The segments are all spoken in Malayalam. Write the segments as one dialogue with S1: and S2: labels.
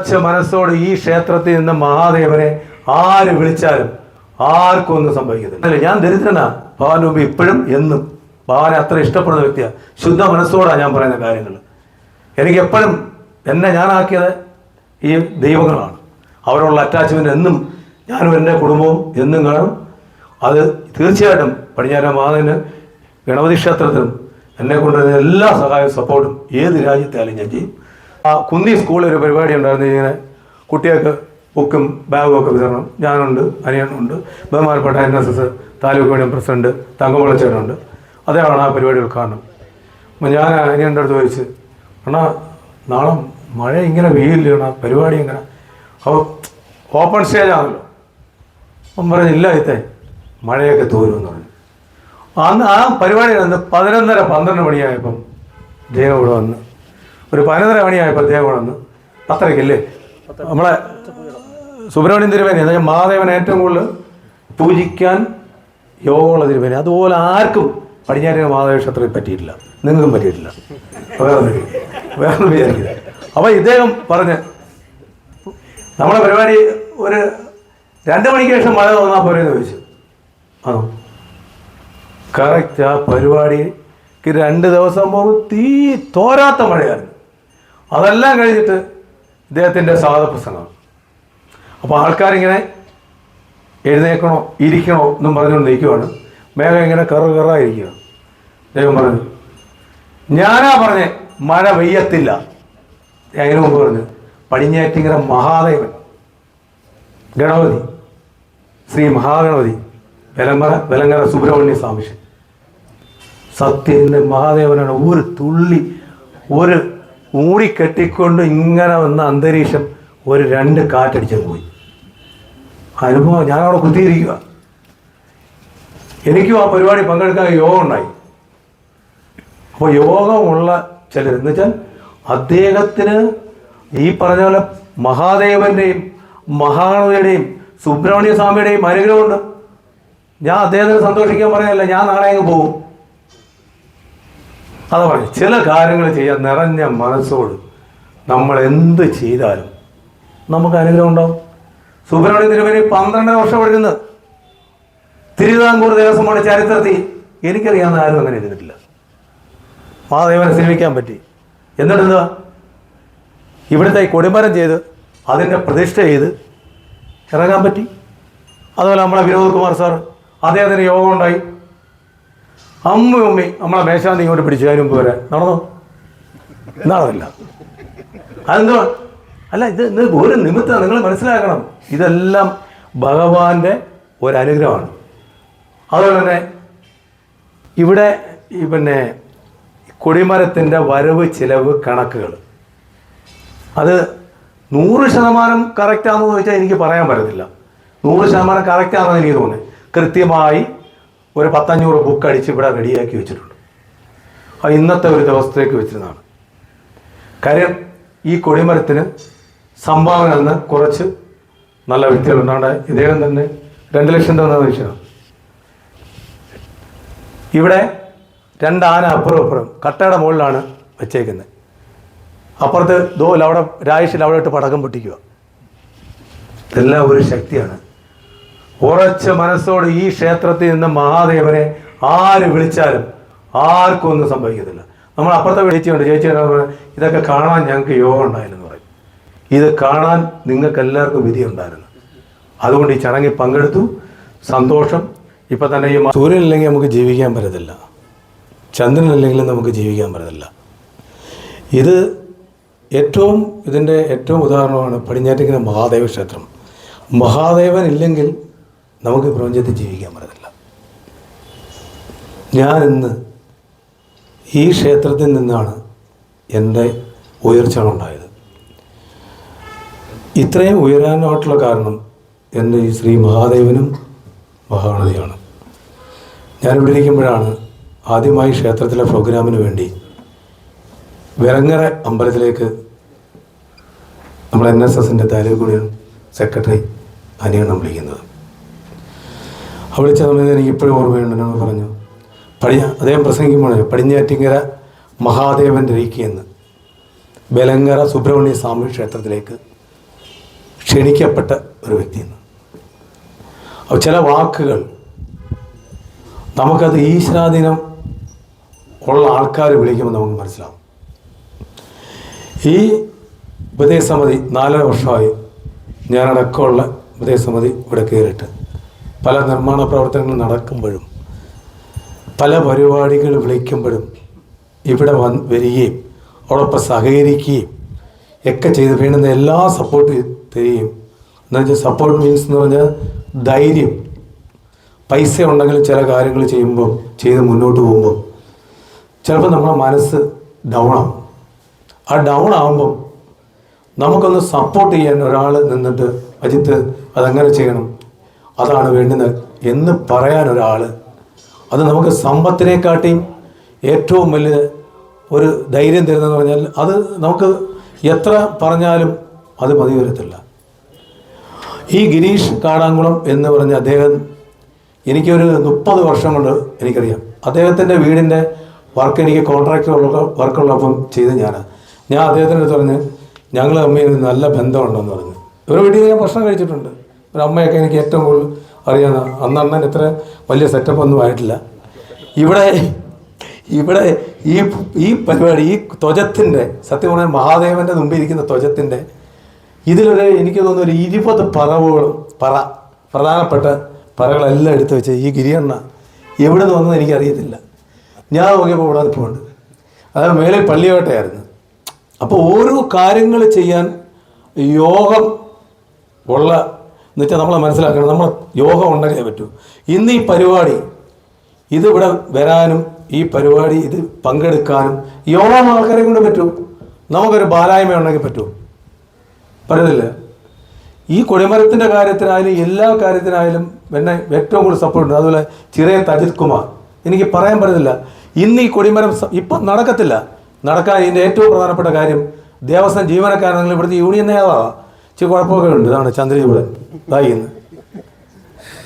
S1: മനസ്സോട് ഈ ക്ഷേത്രത്തിൽ നിന്ന് മഹാദേവനെ ആര് വിളിച്ചാലും ആർക്കും ഒന്നും സംഭവിക്കത്തില്ല. ഞാൻ ദരിദ്രനാ. ഭഗവാൻ മുമ്പ് ഇപ്പോഴും എന്നും ഭഗവാനെ അത്ര ഇഷ്ടപ്പെടുന്ന വ്യക്തിയാണ് ശുദ്ധ മനസ്സോടാണ് ഞാൻ പറയുന്ന കാര്യങ്ങൾ. എനിക്ക് എപ്പോഴും എന്നെ ഞാനാക്കിയത് ഈ ദൈവങ്ങളാണ്. അവരോടുള്ള അറ്റാച്ച്മെന്റ് എന്നും ഞാനും എന്റെ കുടുംബവും എന്നും കാണും. അത് തീർച്ചയായിട്ടും പടിഞ്ഞാറ മാതാവിന് ഗണപതി ക്ഷേത്രത്തിനും എന്നെ കൊണ്ടുവരുന്ന എല്ലാ സഹായവും സപ്പോർട്ടും ഏത് രാജ്യത്തായാലും ഞാൻ ചെയ്യും. കുന്നി സ്കൂളിൽ ഒരു പരിപാടി ഉണ്ടായിരുന്നു ഇങ്ങനെ കുട്ടികൾക്ക് ബുക്കും ബാഗും ഒക്കെ വിതരണം. ഞാനുണ്ട് അനിയനുണ്ട് ബഹുമാനപ്പെട്ട N S S taluk union president തങ്കമുളച്ചേട്ടനുണ്ട്. അദ്ദേഹമാണ് ആ പരിപാടി ഉദ്ഘാടനം അപ്പം ഞാൻ അനിയന്റെ അടുത്ത് ചോദിച്ച് അണ്ണാ നാളെ മഴ ഇങ്ങനെ വെയിലാണ് പരിപാടി ഇങ്ങനെ അപ്പോൾ ഓപ്പൺ സ്റ്റേജ് ആണല്ലോ. അപ്പം പറഞ്ഞു ഇല്ല ഇത്തെ മഴയൊക്കെ തോരുമെന്ന് പറഞ്ഞു. അന്ന് ആ പരിപാടി പതിനൊന്നര പന്ത്രണ്ട് മണിയായപ്പം ജയം ഇവിടെ വന്ന് ഒരു പതിനൊന്നര മണിയായപ്പോൾ അദ്ദേഹം ഇവിടെ വന്ന് പത്തരയ്ക്കല്ലേ? നമ്മളെ സുബ്രഹ്മണ്യം തിരുമേനി അതായത് മഹാദേവൻ ഏറ്റവും കൂടുതൽ പൂജിക്കാൻ യോഗമുള്ള തിരുമേനി അതുപോലെ ആർക്കും പടിഞ്ഞാറ്റിന് മഹാദേവ ക്ഷേത്രത്തിൽ പറ്റിയിട്ടില്ല. നിങ്ങൾക്കും പറ്റിയിട്ടില്ല. വേറെ വേറെ വിചാരിക്കില്ല. അപ്പോൾ ഇദ്ദേഹം പറഞ്ഞ് നമ്മളെ പരിപാടി ഒരു രണ്ട് മണിക്ക് ശേഷം മഴ തോന്നാൻ പോരെന്ന് ചോദിച്ചു. ആണോ കറക്റ്റ് ആ പരിപാടിക്ക് രണ്ട് ദിവസം പോകുമ്പോൾ തീ തോരാത്ത മഴയായിരുന്നു. അതെല്ലാം കഴിഞ്ഞിട്ട് ഇദ്ദേഹത്തിന്റെ സാധപ്രസംഗം അപ്പോൾ ആൾക്കാരിങ്ങനെ എഴുന്നേക്കണോ ഇരിക്കണോ എന്നും പറഞ്ഞുകൊണ്ട് നിൽക്കുവാണ്. മേഘം ഇങ്ങനെ കറു കറായിരിക്കുക. ദൈവം പറഞ്ഞു ഞാനാ പറഞ്ഞേ മഴ പെയ്യത്തില്ല. അതിനു മുമ്പ് പറഞ്ഞു പടിഞ്ഞാറ്റിങ്ങര മഹാദേവൻ ഗണപതി ശ്രീ മഹാഗണപതി വെലമറ വെലങ്ങര സുബ്രഹ്മണ്യ സ്വാമിഷൻ സത്യത്തിന്റെ മഹാദേവനാണ് ഒരു തുള്ളി ഒരു മൂടിക്കെട്ടിക്കൊണ്ട് ഇങ്ങനെ വന്ന അന്തരീക്ഷം ഒരു രണ്ട് കാറ്റടിച്ചു പോയി. അനുഭവം ഞാനവിടെ കുത്തിയിരിക്കുക. എനിക്കും ആ പരിപാടി പങ്കെടുക്കാൻ യോഗം ഉണ്ടായി അപ്പോൾ യോഗമുള്ള ചിലർ എന്ന് വെച്ചാൽ അദ്ദേഹത്തിന് ഈ പറഞ്ഞ പോലെ മഹാദേവന്റെയും മഹാഗണതയുടെയും സുബ്രഹ്മണ്യ സ്വാമിയുടെയും അനുഗ്രഹമുണ്ട്. ഞാൻ അദ്ദേഹത്തിന് സന്തോഷിക്കാൻ പറയല്ല ഞാൻ നാളെ അങ്ങ് പോകും. അത് ചില കാര്യങ്ങൾ ചെയ്യാൻ നിറഞ്ഞ മനസ്സോട് നമ്മൾ എന്ത് ചെയ്താലും നമുക്ക് അനുഗ്രഹം ഉണ്ടാവും. സുബ്രഹ്മണ്യ തിരുമേനി പന്ത്രണ്ട് വർഷം ഒഴുകുന്നത് തിരുവിതാംകൂർ ദേവസ്വമാണ് ചരിത്രത്തിൽ. എനിക്കറിയാവുന്ന ആരും അങ്ങനെ ഇരുന്നിട്ടില്ല മഹാദേവനെ സേവിക്കാൻ പറ്റി. എന്നിട്ടെന്താ ഇവിടുത്തെ കൊടിമരം ചെയ്ത് അതിന്റെ പ്രതിഷ്ഠ ചെയ്ത് ഇറങ്ങാൻ പറ്റി. അതുപോലെ നമ്മളെ വിനോദ് കുമാർ സാർ അദ്ദേഹത്തിന് യോഗം ഉണ്ടായി. അമ്മ ഉമ്മി. നമ്മളെ മേശാന്തി ഇങ്ങോട്ട് പിടിച്ചു. അതിന് മുമ്പ് വരെ. നടന്നോ? നടന്നില്ല. അതെന്തോ? അല്ല ഇത് ഒരു നിമിത്തം നിങ്ങൾ മനസ്സിലാക്കണം. ഇതെല്ലാം ഭഗവാന്റെ ഒരനുഗ്രഹമാണ്. അതുപോലെ തന്നെ ഇവിടെ ഈ പിന്നെ കൊടിമരത്തിന്റെ വരവ് ചിലവ് കണക്കുകൾ. അത് നൂറ് ശതമാനം കറക്റ്റാണെന്ന് ചോദിച്ചാൽ എനിക്ക് പറയാൻ പറ്റത്തില്ല. നൂറ് ശതമാനം കറക്റ്റാണെന്ന് എനിക്ക് തോന്നുന്നത് കൃത്യമായി ഒരു പത്തഞ്ഞൂറ് ബുക്ക് അടിച്ച് ഇവിടെ റെഡിയാക്കി വെച്ചിട്ടുണ്ട്. അത് ഇന്നത്തെ ഒരു ദിവസത്തേക്ക് വെച്ചിരുന്നതാണ്. കാര്യം ഈ കൊടിമരത്തിന് സംഭാവന എന്ന് കുറച്ച് നല്ല വ്യക്തികളുണ്ടാണ്ട് ഇദ്ദേഹം തന്നെ രണ്ട് ലക്ഷം തന്ന വിഷയമാണ് ഇവിടെ രണ്ടാന അപ്പുറം അപ്പുറം കട്ടയുടെ മുകളിലാണ് വെച്ചേക്കുന്നത്. അപ്പുറത്ത് ദോ അവിടെ രായിഷിൽ അവിടെ ഇട്ട് പടക്കം പൊട്ടിക്കുക. ഇതെല്ലാം ഒരു ശക്തിയാണ്. ഉറച്ച മനസ്സോടെ ഈ ക്ഷേത്രത്തിൽ നിന്ന് മഹാദേവനെ ആര് വിളിച്ചാലും ആർക്കും ഒന്നും സംഭവിക്കത്തില്ല. നമ്മൾ അപ്പുറത്തെ ചേച്ചിയുണ്ട്. ചേച്ചി ഇതൊക്കെ കാണാൻ ഞങ്ങൾക്ക് യോഗം ഉണ്ടായിരുന്നു പറയും. ഇത് കാണാൻ നിങ്ങൾക്ക് എല്ലാവർക്കും വിധി ഉണ്ടായിരുന്നു. അതുകൊണ്ട് ഈ ചടങ്ങിൽ പങ്കെടുത്തു. സന്തോഷം. ഇപ്പം തന്നെ ഈ സൂര്യനില്ലെങ്കിൽ നമുക്ക് ജീവിക്കാൻ പറ്റത്തില്ല. ചന്ദ്രനില്ലെങ്കിലും നമുക്ക് ജീവിക്കാൻ പറ്റത്തില്ല. ഇത് ഏറ്റവും ഇതിന്റെ ഏറ്റവും ഉദാഹരണമാണ് പടിഞ്ഞാറ്റിങ്ങര മഹാദേവ ക്ഷേത്രം. മഹാദേവൻ ഇല്ലെങ്കിൽ നമുക്ക് പ്രപഞ്ചത്തിൽ ജീവിക്കാൻ പറ്റത്തില്ല. ഞാൻ ഇന്ന് ഈ ക്ഷേത്രത്തിൽ നിന്നാണ് എന്റെ ഉയർച്ച ഉണ്ടായത്. ഇത്രയും ഉയരാനായിട്ടുള്ള കാരണം എന്റെ ഈ ശ്രീ മഹാദേവനും മഹാഗണതിയാണ്. ഞാനിവിടെ ഇരിക്കുമ്പോഴാണ് ആദ്യമായി ക്ഷേത്രത്തിലെ പ്രോഗ്രാമിന് വേണ്ടി വെറങ്ങര അമ്പലത്തിലേക്ക് നമ്മൾ എൻ എസ് എസിന്റെ താലൂക്ക് സെക്രട്ടറി അനിയണം വിളിക്കുന്നത്. വിളിച്ച സമയത്ത് എനിക്ക് ഇപ്പോഴും ഓർമ്മയുണ്ട് എന്നോട് പറഞ്ഞു പടിഞ്ഞ അദ്ദേഹം പ്രസംഗിക്കുമ്പോൾ പടിഞ്ഞാറ്റിങ്ങര മഹാദേവന്റെ ഇരിക്കിയെന്ന് ബലങ്കര സുബ്രഹ്മണ്യ സ്വാമി ക്ഷേത്രത്തിലേക്ക് ക്ഷണിക്കപ്പെട്ട ഒരു വ്യക്തിയെന്ന് അപ്പോൾ ചില വാക്കുകൾ നമുക്കത് ഈശ്വരാധീനം ഉള്ള ആൾക്കാർ വിളിക്കുമ്പോൾ നമുക്ക് മനസ്സിലാവും. ഈ ഉപദേശസമിതി നാലര വർഷമായി ഞാനടക്കമുള്ള ഉപദേശസമിതി ഇവിടെ കയറിയിട്ട് പല നിർമ്മാണ പ്രവർത്തനങ്ങൾ നടക്കുമ്പോഴും പല പരിപാടികൾ വിളിക്കുമ്പോഴും ഇവിടെ വന്ന് വരികയും അവളൊപ്പം സഹകരിക്കുകയും ഒക്കെ ചെയ്ത് വേണ്ടുന്ന എല്ലാ സപ്പോർട്ട് തരികയും എന്ന് വെച്ചാൽ സപ്പോർട്ട് മീൻസ് എന്ന് പറഞ്ഞാൽ ധൈര്യം. പൈസ ഉണ്ടെങ്കിലും ചില കാര്യങ്ങൾ ചെയ്യുമ്പോൾ ചെയ്ത് മുന്നോട്ട് പോകുമ്പോൾ ചിലപ്പോൾ നമ്മുടെ മനസ്സ് ഡൗൺ ആവും. ആ ഡൗൺ ആകുമ്പം നമുക്കൊന്ന് സപ്പോർട്ട് ചെയ്യാൻ ഒരാൾ നിന്നിട്ട് അജിത്ത് അതങ്ങനെ ചെയ്യണം. അതാണ് വേണ്ടുന്നത് എന്ന് പറയാൻ ഒരാൾ. അത് നമുക്ക് സമ്പത്തിനെക്കാട്ടിയും ഏറ്റവും വലിയ ഒരു ധൈര്യം തരുന്നതെന്ന് പറഞ്ഞാൽ അത് നമുക്ക് എത്ര പറഞ്ഞാലും അത് മതി വരത്തില്ല ഈ ഗിരീഷ് കാടാങ്കുളം എന്ന് പറഞ്ഞ അദ്ദേഹം എനിക്കൊരു മുപ്പത് വർഷം കൊണ്ട് എനിക്കറിയാം. അദ്ദേഹത്തിന്റെ വീടിന്റെ വർക്ക് എനിക്ക് കോൺട്രാക്ട് ഉള്ള വർക്കുള്ളപ്പം ചെയ്ത് ഞാൻ ഞാൻ അദ്ദേഹത്തിന്റെ അടുത്ത് പറഞ്ഞ് ഞങ്ങൾ തമ്മിൽ നല്ല ബന്ധമുണ്ടെന്ന് പറഞ്ഞു. ഒരു വീട്ടിൽ ഞാൻ ഭക്ഷണം കഴിച്ചിട്ടുണ്ട്. ഒരു അമ്മയൊക്കെ എനിക്ക് ഏറ്റവും കൂടുതൽ അറിയാതെ അന്ന് അണ്ണൻ ഇത്ര വലിയ സെറ്റപ്പ് ഒന്നും ആയിട്ടില്ല. ഇവിടെ ഇവിടെ ഈ ഈ പരിപാടി ഈ ധ്വജത്തിന്റെ സത്യം പറഞ്ഞാൽ മഹാദേവന്റെ മുമ്പിൽ ഇരിക്കുന്ന ധ്വജത്തിന്റെ ഇതിലൊരു എനിക്ക് തോന്നുന്നു ഒരു ഇരുപത് പറവുകളും പറ പ്രധാനപ്പെട്ട പറകളെല്ലാം എടുത്തു വെച്ച് ഈ ഗിരിയണ്ണ എവിടെ നിന്ന് വന്നത് എനിക്കറിയത്തില്ല ഞാൻ നോക്കിയപ്പോൾ ഇവിടെ നിൽപ്പുണ്ട് അത് മേലെ പള്ളിയോട്ടയായിരുന്നു. അപ്പോൾ ഓരോ കാര്യങ്ങൾ ചെയ്യാൻ യോഗം ഉള്ള എന്ന് നമ്മളെ മനസ്സിലാക്കണം നമ്മൾ യോഗം ഉണ്ടെങ്കിലേ പറ്റൂ. ഇന്ന് ഈ പരിപാടി ഇതിവിടെ വരാനും ഈ പരിപാടി ഇത് പങ്കെടുക്കാനും യോഗം ആൾക്കാരെ കൊണ്ട് പറ്റൂ. നമുക്കൊരു ബാലായ്മ ഉണ്ടെങ്കിൽ പറ്റൂ. പറയുന്നില്ല? ഈ കൊടിമരത്തിന്റെ കാര്യത്തിനായാലും എല്ലാ കാര്യത്തിനായാലും എന്നെ ഏറ്റവും കൂടുതൽ സപ്പോർട്ട് ഉണ്ട്. അതുപോലെ ചിറയൻ അജിത് കുമാർ. എനിക്ക് പറയാൻ പറ്റത്തില്ല. ഇന്ന് ഈ കൊടിമരം ഇപ്പം നടക്കത്തില്ല. നടക്കാൻ ഇതിന്റെ ഏറ്റവും പ്രധാനപ്പെട്ട കാര്യം ദേവസ്വം ജീവനക്കാരാണെങ്കിൽ ഇവിടുത്തെ യൂണിയൻ നേതാവാണ് ഇച്ചിരി കുഴപ്പമൊക്കെ ഉണ്ട്. ഇതാണ് ചന്ദ്രൻ ഇവിടെ ഇതായി ഇന്ന്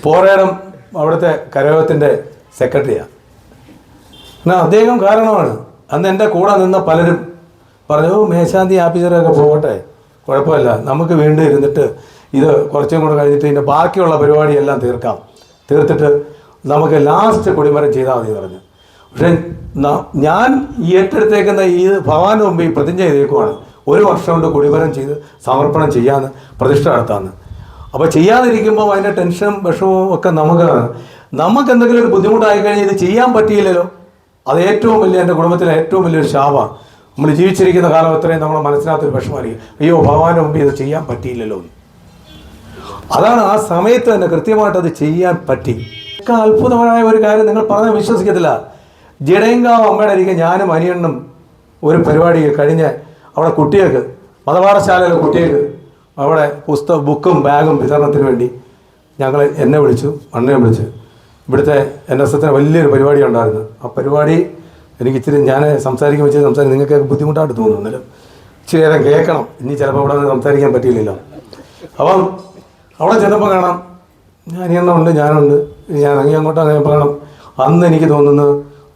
S1: പോറേടം അവിടുത്തെ കരയോഗത്തിന്റെ സെക്രട്ടറിയാണ് എന്നാൽ അദ്ദേഹം കാരണമാണ്. അന്ന് എന്റെ കൂടെ നിന്ന പലരും പറഞ്ഞു "ഓ, മേശാന്തി ആഫീസറൊക്കെ പോകട്ടെ. കുഴപ്പമില്ല. നമുക്ക് വീണ്ടും ഇരുന്നിട്ട് ഇത് കുറച്ചും കൂടെ കഴിഞ്ഞിട്ട് ഇതിന്റെ ബാക്കിയുള്ള പരിപാടിയെല്ലാം തീർക്കാം. തീർത്തിട്ട് നമുക്ക് ലാസ്റ്റ് കൊടിമരം ചെയ്താൽ മതി പറഞ്ഞു. പക്ഷേ ഞാൻ ഈ ഏറ്റെടുത്തേക്കുന്ന ഈ ഭഗവാന്റെ മുമ്പ് ഈ പ്രതിജ്ഞ ചെയ്തേക്കുവാണ്. ഒരു വർഷം കൊണ്ട് കൊടിമരം ചെയ്ത് സമർപ്പണം ചെയ്യാമെന്ന് പ്രതിഷ്ഠ നടത്താമെന്ന് അപ്പോൾ ചെയ്യാതിരിക്കുമ്പോൾ അതിന്റെ ടെൻഷനും വിഷമവും ഒക്കെ നമുക്ക് നമുക്ക് എന്തെങ്കിലും ഒരു ബുദ്ധിമുട്ടായി കഴിഞ്ഞാൽ ഇത് ചെയ്യാൻ പറ്റിയില്ലല്ലോ. അത് ഏറ്റവും വലിയ എന്റെ കുടുംബത്തിലെ ഏറ്റവും വലിയൊരു ശാപമാണ് നമ്മൾ ജീവിച്ചിരിക്കുന്ന കാലം അത്രയും നമ്മളെ മനസ്സിനകത്തൊരു വിഷമായിരിക്കും അയ്യോ ഭഗവാന്റെ മുമ്പ് ഇത് ചെയ്യാൻ പറ്റിയില്ലല്ലോ അതാണ് ആ സമയത്ത് തന്നെ കൃത്യമായിട്ട് അത് ചെയ്യാൻ പറ്റി. ഒക്കെ അത്ഭുതമായ ഒരു കാര്യം നിങ്ങൾ പറഞ്ഞാൽ വിശ്വസിക്കത്തില്ല. ജഡയങ്കാവ് അമ്മയുടെ അരികെ ഞാനും അനിയണ്ണും ഒരു പരിപാടി കഴിഞ്ഞ് അവിടെ കുട്ടികൾക്ക് മതപാഠശാലയിലെ കുട്ടികൾക്ക് അവിടെ പുസ്തക ബുക്കും ബാഗും വിതരണത്തിന് വേണ്ടി ഞങ്ങൾ എന്നെ വിളിച്ചു അണ്ണനെ വിളിച്ച്. ഇവിടുത്തെ എൻ എസ് എസിന് വലിയൊരു പരിപാടി ഉണ്ടായിരുന്നു. ആ പരിപാടി എനിക്ക് ഇച്ചിരി ഞാൻ സംസാരിക്കാൻ വെച്ച് സംസാരിക്കും നിങ്ങൾക്ക് ബുദ്ധിമുട്ടായിട്ട് തോന്നുന്നു ഇച്ചിരി നേരം കേൾക്കണം. ഇനി ചിലപ്പോൾ അവിടെ സംസാരിക്കാൻ പറ്റിയില്ലല്ലോ. അപ്പം അവിടെ ചെന്നപ്പോൾ കാണാം ഞാൻ എണ്ണമുണ്ട് ഞാനുണ്ട് ഞാൻ ഇറങ്ങി അങ്ങോട്ട് അങ്ങനെ പറയണം അന്ന് എനിക്ക് തോന്നുന്നു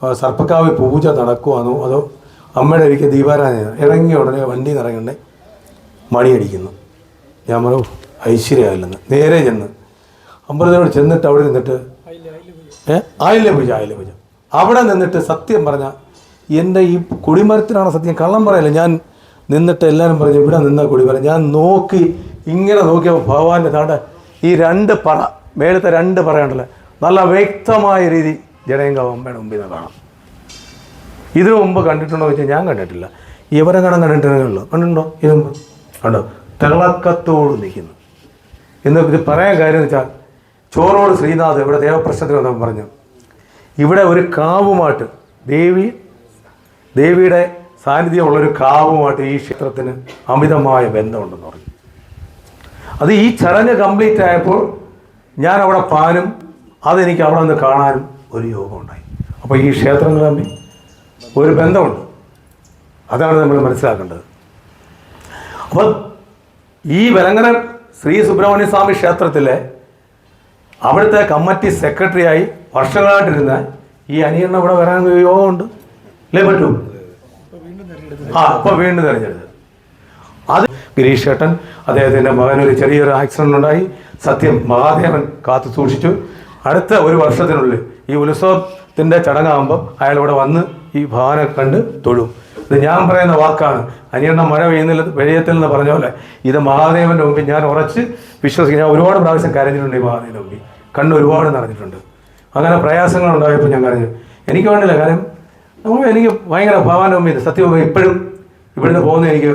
S1: ആ, സർപ്പക്കാവ് പൂജ നടക്കുവാണോ അതോ അമ്മയുടെ ഒരിക്കൽ ദീപാരാധന ഇറങ്ങിയ ഉടനെ വണ്ടിയിൽ നിന്ന് ഇറങ്ങണ്ടേ മണിയടിക്കുന്നു. ഞാൻ പറഞ്ഞു ഐശ്വര്യമായില്ലെന്ന്. നേരെ ചെന്ന് അമ്പലത്തിനോട് ചെന്നിട്ട് അവിടെ നിന്നിട്ട് ഏ ആയില്യ പൂജ ആയില്ല പൂജ. അവിടെ നിന്നിട്ട് സത്യം പറഞ്ഞ എന്റെ ഈ കൊടിമരത്തിനാണ് സത്യം കള്ളം പറയല്ല ഞാൻ നിന്നിട്ട് എല്ലാവരും പറഞ്ഞു ഇവിടെ നിന്ന കൊടിമരം. ഞാൻ നോക്കി ഇങ്ങനെ നോക്കിയപ്പോൾ ഭഗവാന്റെ താണ്ട ഈ രണ്ട് പറ മേളത്തെ രണ്ട് പറയുണ്ടല്ലോ നല്ല വ്യക്തമായ രീതി ജനയങ്കാവ് അമ്മയുടെ മുമ്പിൽ നിന്ന് കാണാം. ഇതിനു മുമ്പ് കണ്ടിട്ടുണ്ടോ വെച്ചാൽ ഞാൻ കണ്ടിട്ടില്ല. ഇവരെ കാണാൻ കണ്ടിട്ടുണ്ടല്ലോ കണ്ടിട്ടുണ്ടോ? ഇതിനു മുമ്പ്. കണ്ടോ? തിളക്കത്തോട് നിൽക്കുന്നു. എന്ന് പറയാൻ കാര്യം എന്ന് വെച്ചാൽ ചോറോട് ശ്രീനാഥ് ഇവിടെ ദേവപ്രശ്നത്തിന് വന്നപ്പോൾ പറഞ്ഞു ഇവിടെ ഒരു കാവുമായിട്ട് ദേവി ദേവിയുടെ സാന്നിധ്യമുള്ളൊരു കാവുമായിട്ട് ഈ ക്ഷേത്രത്തിന് അമിതമായ ബന്ധമുണ്ടെന്ന് പറഞ്ഞു. അത് ഈ ചടങ്ങ് കംപ്ലീറ്റ് ആയപ്പോൾ ഞാൻ അവിടെ പാനും അതെനിക്ക് അവിടെ നിന്ന് കാണാനും ഒരു യോഗം ഉണ്ടായി അപ്പോൾ ഈ ക്ഷേത്രങ്ങൾ തമ്മിൽ ഒരു ബന്ധമുണ്ട്. അതാണ് നമ്മൾ മനസ്സിലാക്കേണ്ടത്. അപ്പം ഈ വെലങ്ങര ശ്രീ സുബ്രഹ്മണ്യ സ്വാമി ക്ഷേത്രത്തിലെ അവിടുത്തെ കമ്മിറ്റി സെക്രട്ടറിയായി വർഷങ്ങളായിട്ടിരുന്ന ഈ അനിയണ്ണ ഇവിടെ വരാൻ യോഗമുണ്ട് അല്ലേ പറ്റൂ ആ ഇപ്പൊ വീണ്ടും തെരഞ്ഞെടുത്ത്. അത് ഗിരീഷ് ചേട്ടൻ അദ്ദേഹത്തിന്റെ മകനൊരു ചെറിയൊരു ആക്സിഡന്റ് ഉണ്ടായി. സത്യം മഹാദേവൻ കാത്തു സൂക്ഷിച്ചു. അടുത്ത ഒരു വർഷത്തിനുള്ളിൽ ഈ ഉത്സവത്തിന്റെ ചടങ്ങാകുമ്പോൾ അയാൾ ഇവിടെ വന്ന് ഈ ഭവനെ കണ്ട് തൊഴും. ഇത് ഞാൻ പറയുന്ന വാക്കാണ്. അനിയണ്ണ മഴ പെയ്യുന്നില്ല വെളിയത്തിൽ എന്ന് പറഞ്ഞ പോലെ ഇത് മഹാദേവന്റെ മുമ്പിൽ ഞാൻ ഉറച്ച് വിശ്വസിക്കും ഞാൻ ഒരുപാട് പ്രാവശ്യം കരഞ്ഞിട്ടുണ്ട് ഈ മഹാദേവന്റെ മുമ്പിൽ. കണ്ണ് ഒരുപാട് നിറഞ്ഞിട്ടുണ്ട്. അങ്ങനെ പ്രയാസങ്ങൾ ഉണ്ടായപ്പോൾ ഞാൻ കരഞ്ഞു. എനിക്ക് വേണ്ടില്ല കാര്യം നമുക്ക് എനിക്ക് ഭയങ്കര ഭവാന്റെ മുമ്പിൽ സത്യം ഇപ്പോഴും ഇവിടുന്ന് പോകുന്ന എനിക്ക്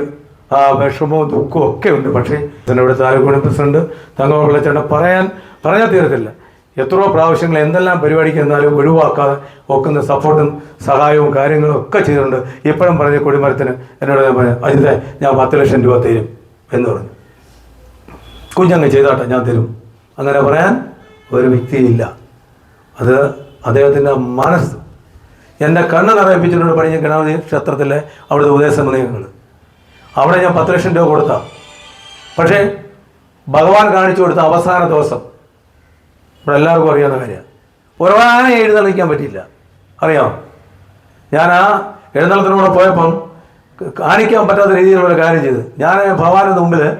S1: ആ വിഷമവും ദുഃഖവും ഒക്കെ ഉണ്ട്. പക്ഷേ ഇവിടുത്തെ ഇവിടെ താലൂക്ക് പ്രസിഡന്റ് തങ്ങൾ ചേട്ടൻ പറയാൻ പറഞ്ഞാൽ തീരത്തില്ല. എത്രയോ പ്രാവശ്യങ്ങൾ എന്തെല്ലാം പരിപാടിക്ക് എന്നാലും ഒഴിവാക്കാതെ ഒക്കുന്ന സപ്പോർട്ടും സഹായവും കാര്യങ്ങളും ഒക്കെ ചെയ്തിട്ടുണ്ട് ഇപ്പോഴും പറഞ്ഞ കൊടിമരത്തിന് എന്നോട് ഞാൻ പറഞ്ഞു അജിതെ ഞാൻ പത്ത് ലക്ഷം രൂപ തരും എന്ന് പറഞ്ഞു. കുഞ്ഞങ്ങ് ചെയ്താട്ടെ ഞാൻ തരും. അങ്ങനെ പറയാൻ ഒരു വ്യക്തിയില്ല അത് അദ്ദേഹത്തിന്റെ മനസ്സ്. എന്റെ കണ്ണ് നിറയിപ്പിച്ചിട്ടുണ്ട് പണിഞ്ഞ ഗണപതി ക്ഷേത്രത്തിലെ അവിടുത്തെ ഉപദേശമനങ്ങൾ അവിടെ ഞാൻ പത്ത് ലക്ഷം രൂപ കൊടുത്ത. പക്ഷേ ഭഗവാൻ കാണിച്ചു കൊടുത്ത അവസാന ദിവസം ഇവിടെ എല്ലാവർക്കും അറിയാവുന്ന കാര്യമാണ്. ഒരാളെ എഴുന്നള്ളിക്കാൻ പറ്റിയില്ല. അറിയാമോ? ഞാൻ ആ എഴുന്നള്ളത്തിനൂടെ പോയപ്പം കാണിക്കാൻ പറ്റാത്ത രീതിയിലുള്ള കാര്യം ചെയ്ത്. ഞാൻ ഭഗവാന്റെ മുമ്പിൽ